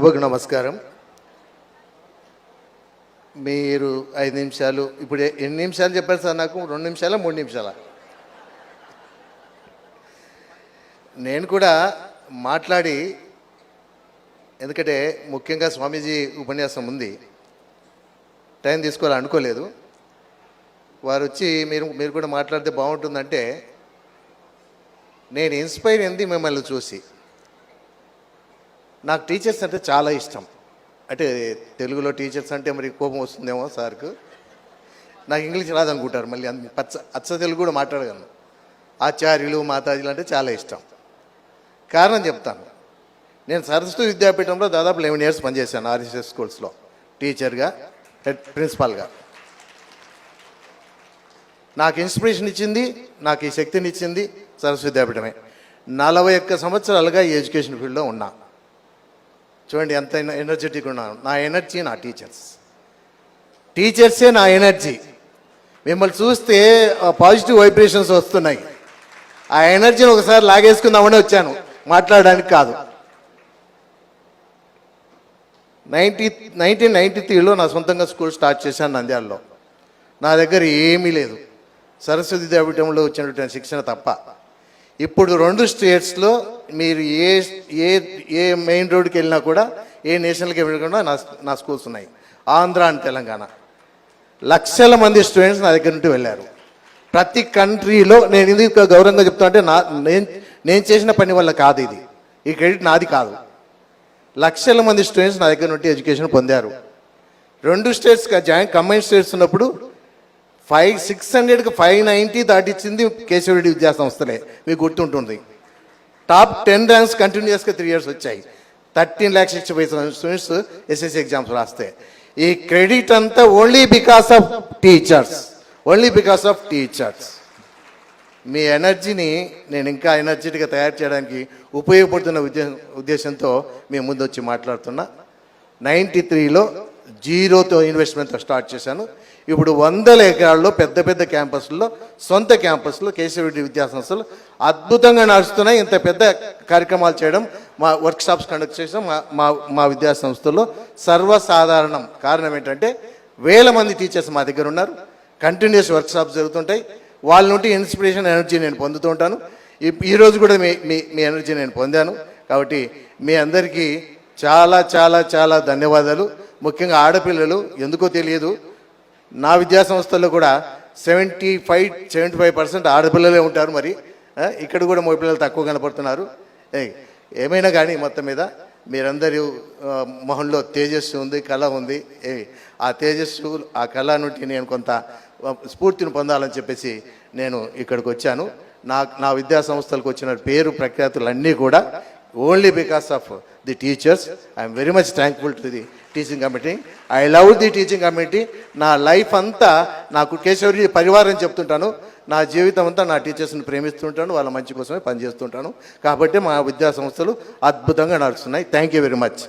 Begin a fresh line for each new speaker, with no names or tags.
సభకు నమస్కారం. మీరు ఐదు నిమిషాలు ఇప్పుడు ఎన్ని నిమిషాలు చెప్పారు సార్ నాకు? రెండు నిమిషాలా మూడు నిమిషాలా? నేను కూడా మాట్లాడి ఎందుకంటే ముఖ్యంగా స్వామీజీ ఉపన్యాసం ఉంది. టైం తీసుకోవాలి అనుకోలేదు. వారు వచ్చి మీరు మీరు కూడా మాట్లాడితే బాగుంటుందంటే నేను ఇన్స్పైర్ అయింది మిమ్మల్ని చూసి. నాకు టీచర్స్ అంటే చాలా ఇష్టం. అంటే తెలుగులో టీచర్స్ అంటే మరి కోపం వస్తుందేమో సార్కు. నాకు ఇంగ్లీష్ రాదనుకుంటారు మళ్ళీ పచ్చ అచ్చ తెలుగు కూడా మాట్లాడగలను. ఆచార్యులు మాతాజీలు అంటే చాలా ఇష్టం. కారణం చెప్తాను. నేను సరస్వతి విద్యాపీఠంలో దాదాపు లెవెన్ ఇయర్స్ పనిచేశాను ఆర్ఎస్ఎస్ స్కూల్స్లో. టీచర్గా హెడ్ ప్రిన్సిపాల్గా. నాకు ఇన్స్పిరేషన్ ఇచ్చింది నాకు ఈ శక్తిని ఇచ్చింది సరస్వతి విద్యాపీఠమే. నలభై ఒక్క సంవత్సరాలుగా ఈ ఎడ్యుకేషన్ ఫీల్డ్లో ఉన్నా. చూడండి ఎంత ఎనర్జెటిక్ ఉన్నాను నా ఎనర్జీ నా టీచర్స్ టీచర్సే నా ఎనర్జీ మిమ్మల్ని చూస్తే పాజిటివ్ వైబ్రేషన్స్ వస్తున్నాయి. ఆ ఎనర్జీని ఒకసారి లాగేసుకుందామని వచ్చాను. మాట్లాడడానికి కాదు. నైన్టీ నైన్టీన్ నైన్టీ త్రీలో నా సొంతంగా స్కూల్ స్టార్ట్ చేశాను నంద్యాలలో. నా దగ్గర ఏమీ లేదు. సరస్వతి దేవటంలో వచ్చినటువంటి శిక్షణ తప్ప. ఇప్పుడు రెండు స్టేట్స్లో మీరు ఏ ఏ ఏ మెయిన్ రోడ్కి వెళ్ళినా కూడా ఏ నేషనల్కి వెళ్ళకుండా నా నా స్కూల్స్ ఉన్నాయి. ఆంధ్ర అండ్ తెలంగాణ. లక్షల మంది స్టూడెంట్స్ నా దగ్గర నుండి వెళ్ళారు. ప్రతి కంట్రీలో నేను ఇది గౌరవంగా చెప్తా అంటే నా నేను నేను చేసిన పని వల్ల కాదు ఇది. ఈ క్రెడిట్ నాది కాదు. లక్షల మంది స్టూడెంట్స్ నా దగ్గర నుండి ఎడ్యుకేషన్ పొందారు. రెండు స్టేట్స్ జాయింట్ కంబైన్ స్టేట్స్ ఉన్నప్పుడు ఫైవ్ సిక్స్ హండ్రెడ్కి ఫైవ్ నైంటీ దాటిచ్చింది కేశవరెడ్డి విద్యా సంస్థలే మీకు గుర్తుంటుంది. టాప్ టెన్ ర్యాంక్స్ కంటిన్యూస్గా త్రీ ఇయర్స్ వచ్చాయి. Thirteen lakhs sixty five students SSC exams రాస్తే. ఈ క్రెడిట్ అంతా only because of teachers only because of teachers మీ ఎనర్జీని నేను ఇంకా ఎనర్జెటిక్గా తయారు చేయడానికి ఉపయోగపడుతున్న ఉద్దేశంతో మేము ముందు వచ్చి మాట్లాడుతున్నా. నైంటీ త్రీలో జీరోతో ఇన్వెస్ట్మెంట్తో స్టార్ట్ చేశాను. ఇప్పుడు వందల ఎకరాల్లో పెద్ద పెద్ద క్యాంపస్లో సొంత క్యాంపస్లో కేశవరెడ్డి విద్యాసంస్థలు అద్భుతంగా నడుస్తున్నాయి. ఇంత పెద్ద కార్యక్రమాలు చేయడం మా వర్క్ షాప్స్ కండక్ట్ చేసాం మా మా మా విద్యా సంస్థల్లో సర్వసాధారణం కారణం ఏంటంటే వేల మంది టీచర్స్ మా దగ్గర ఉన్నారు. కంటిన్యూస్ వర్క్ షాప్స్ జరుగుతుంటాయి. వాళ్ళ నుండి ఇన్స్పిరేషన్ ఎనర్జీ నేను పొందుతూ ఉంటాను. ఈరోజు కూడా మీ మీ మీ ఎనర్జీ నేను పొందాను. కాబట్టి మీ అందరికీ చాలా చాలా చాలా ధన్యవాదాలు. ముఖ్యంగా ఆడపిల్లలు ఎందుకో తెలియదు. నా విద్యా సంస్థల్లో కూడా seventy five seventy five percent ఆడపిల్లలే ఉంటారు మరి. ఇక్కడ కూడా మగ పిల్లలు తక్కువ కనపడుతున్నారు. ఏ, ఏమైనా కానీ మొత్తం మీద మీరందరూ మొహంలో తేజస్సు ఉంది కళ ఉంది. ఏ, ఆ తేజస్సు ఆ కళ నుండి నేను కొంత స్ఫూర్తిని పొందాలని చెప్పేసి నేను ఇక్కడికి వచ్చాను. నా నా విద్యా సంస్థలకు వచ్చిన పేరు ప్రఖ్యాతులు అన్నీ కూడా only because of the teachers I'm very much thankful to the teaching committee I love the teaching committee నా లైఫ్ అంతా నాకు కేశవరి పరివారం చెప్తుంటాను. నా జీవితం అంతా నా టీచర్స్ని ప్రేమిస్తుంటాను. వాళ్ళ మంచి కోసమే పనిచేస్తుంటాను. కాబట్టి మా విద్యా సంస్థలు అద్భుతంగా నడుస్తున్నాయి. Thank you very much